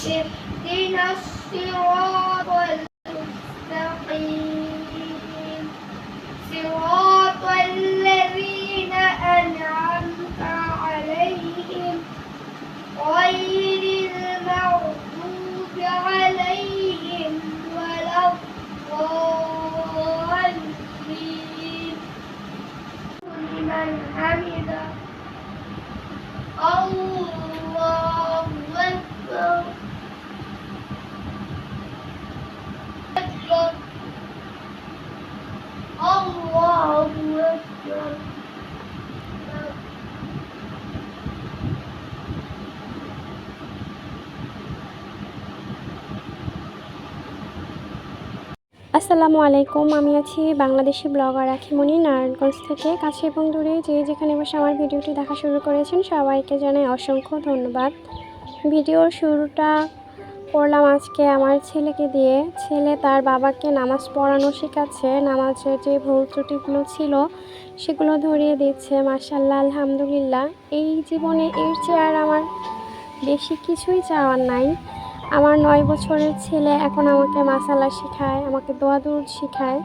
اهدنا الصراط المستقيم صراط আসসালামু আলাইকুম, আমি আছি বাংলাদেশি ব্লগার আখিমণি নারায়ণগঞ্জ থেকে। কাছে এবং দূরে যে যেখানে বসে আমার ভিডিওটি দেখা শুরু করেছেন, সবাইকে জানাই অসংখ্য ধন্যবাদ। ভিডিওর শুরুটা করলাম আজকে আমার ছেলেকে দিয়ে। ছেলে তার বাবাকে নামাজ পড়ানো শেখাচ্ছে। নামাজের যে ভুল ত্রুটিগুলো ছিল, সেগুলো ধরিয়ে দিচ্ছে। মার্শাল্লাহ আলহামদুলিল্লাহ। এই জীবনে এর চেয়ে আর আমার বেশি কিছুই চাওয়ার নাই। আমার নয় বছরের ছেলে এখন আমাকে মাসালা শেখায়, আমাকে দোয়াদুর শেখায়।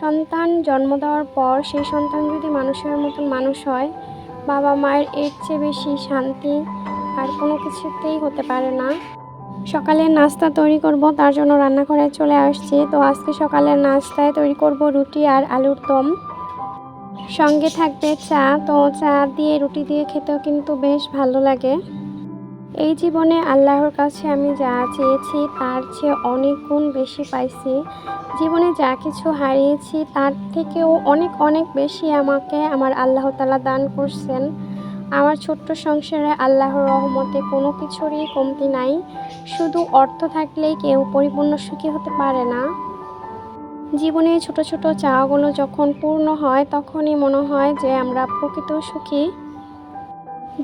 সন্তান জন্ম দেওয়ার পর সেই সন্তান যদি মানুষের মতন মানুষ হয়, বাবা মায়ের এর চেয়ে বেশি শান্তি আর কোনো কিছুতেই হতে পারে না। সকালের নাস্তা তৈরি করব, তার জন্য রান্নাঘরে চলে আসছি। তো আজকে সকালের নাস্তায় তৈরি করব রুটি আর আলুর দম। সঙ্গে থাকবে চা, তো চা দিয়ে রুটি দিয়ে খেতেও কিন্তু বেশ ভালো লাগে। এই জীবনে আল্লাহর কাছে আমি যা চেয়েছি, তার চেয়ে অনেক গুণ বেশি পাইছি। জীবনে যা কিছু হারিয়েছি, তার থেকেও অনেক অনেক বেশি আমাকে আমার আল্লাহ তালা দান করছেন। আমার ছোট্ট সংসারে আল্লাহর রহমতে কোনো কিছুরই কমতি নাই। শুধু অর্থ থাকলেই কেউ পরিপূর্ণ সুখী হতে পারে না। জীবনে ছোট ছোট চাওয়াগুলো যখন পূর্ণ হয়, তখনই মনে হয় যে আমরা প্রকৃত সুখী।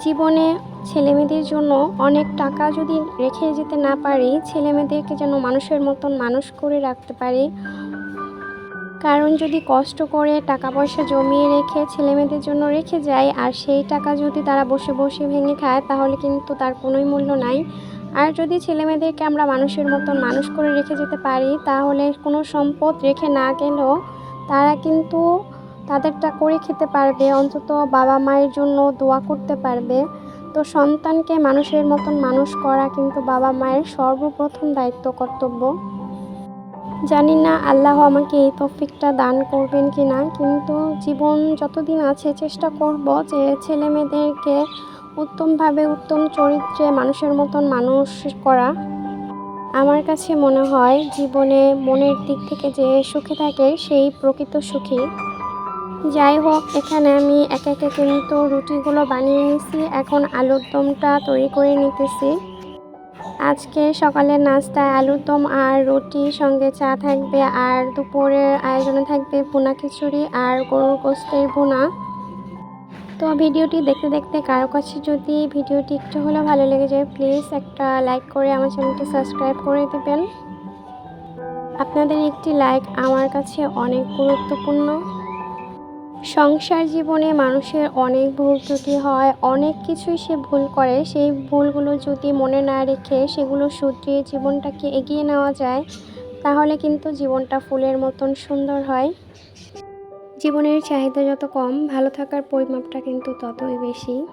জীবনে ছেলেমেয়েদের জন্য অনেক টাকা যদি রেখে যেতে না পারি, ছেলেমেয়েদেরকে যেন মানুষের মতন মানুষ করে রাখতে পারি। কারণ যদি কষ্ট করে টাকা পয়সা জমিয়ে রেখে ছেলেমেয়েদের জন্য রেখে যায়, আর সেই টাকা যদি তারা বসে বসে ভেঙে খায়, তাহলে কিন্তু তার কোনোই মূল্য নাই। আর যদি ছেলেমেয়েদেরকে আমরা মানুষের মতন মানুষ করে রেখে যেতে পারি, তাহলে কোনো সম্পদ রেখে না গেলেও তারা কিন্তু তাদেরটা করে খেতে পারবে, অন্তত বাবা মায়ের জন্য দোয়া করতে পারবে। তো সন্তানকে মানুষের মতন মানুষ করা কিন্তু বাবা মায়ের সর্বপ্রথম দায়িত্ব, কর্তব্য। জানি না আল্লাহ আমাকে এই তফিকটা দান করবেন কি না কিন্তু জীবন যতদিন আছে চেষ্টা করব যে ছেলে মেয়েদেরকে উত্তমভাবে, উত্তম চরিত্রে মানুষের মতন মানুষ করা। আমার কাছে মনে হয়, জীবনে মনের দিক থেকে যে সুখে থাকে, সেই প্রকৃত সুখী। যাই হোক, এখানে আমি একে একে কিন্তু রুটিগুলো বানিয়ে নিছি এখন আলুর দমটা তৈরি করে নিতেছি। আজকে সকালের নাস্তায় আলুর দম আর রুটি সঙ্গে চা থাকবে আর দুপুরের আয়োজনে থাকবে ভুনা খিচুড়ি আর গরুর গোস্তের ভুনা। তো ভিডিওটি দেখতে দেখতে কারও কাছে যদি ভিডিওটি একটু হলেও ভালো লেগে যায় প্লিজ একটা লাইক করে আমার চ্যানেলটি সাবস্ক্রাইব করে দেবেন। আপনাদের একটি লাইক আমার কাছে অনেক গুরুত্বপূর্ণ। সংসার জীবনে মানুষের অনেক ভুল ত্রুটি হয়, অনেক কিছুই সে ভুল করে। সেই ভুলগুলো যদি মনে না রেখে সেগুলো শুধরিয়ে জীবনটাকে এগিয়ে নেওয়া যায়, তাহলে কিন্তু জীবনটা ফুলের মতন সুন্দর হয়। জীবনের চাহিদা যত কম, ভালো থাকার পরিমাপটা কিন্তু ততই বেশি।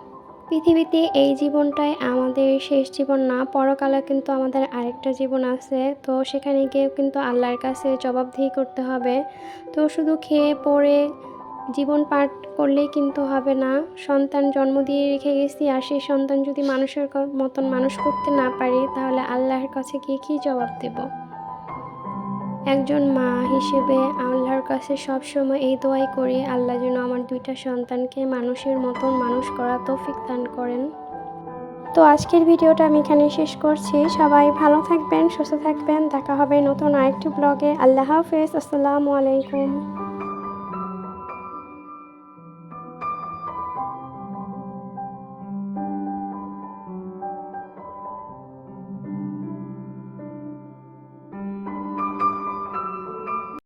পৃথিবীতে এই জীবনটাই আমাদের শেষ জীবন না, পরকালে কিন্তু আমাদের আরেকটা জীবন আছে। তো সেখানে গিয়ে কিন্তু আল্লাহর কাছে জবাবদিহি করতে হবে। তো শুধু খেয়ে, পড়ে জীবন পাঠ করলেই কিন্তু হবে না। সন্তান জন্ম দিয়ে রেখে গেছি আর সেই সন্তান যদি মানুষের মতন মানুষ করতে না পারি, তাহলে আল্লাহর কাছে গিয়ে কী জবাব দেব? একজন মা হিসেবে আল্লাহর কাছে সবসময় এই দোয়াই করি, আল্লাহ যেন আমার দুইটা সন্তানকে মানুষের মতন মানুষ করা তৌফিক দান করেন। তো আজকের ভিডিওটা আমি এখানে শেষ করছি। সবাই ভালো থাকবেন, সুস্থ থাকবেন। দেখা হবে নতুন আরেকটি ব্লগে। আল্লাহ হাফেজ। আসসালামু আলাইকুম।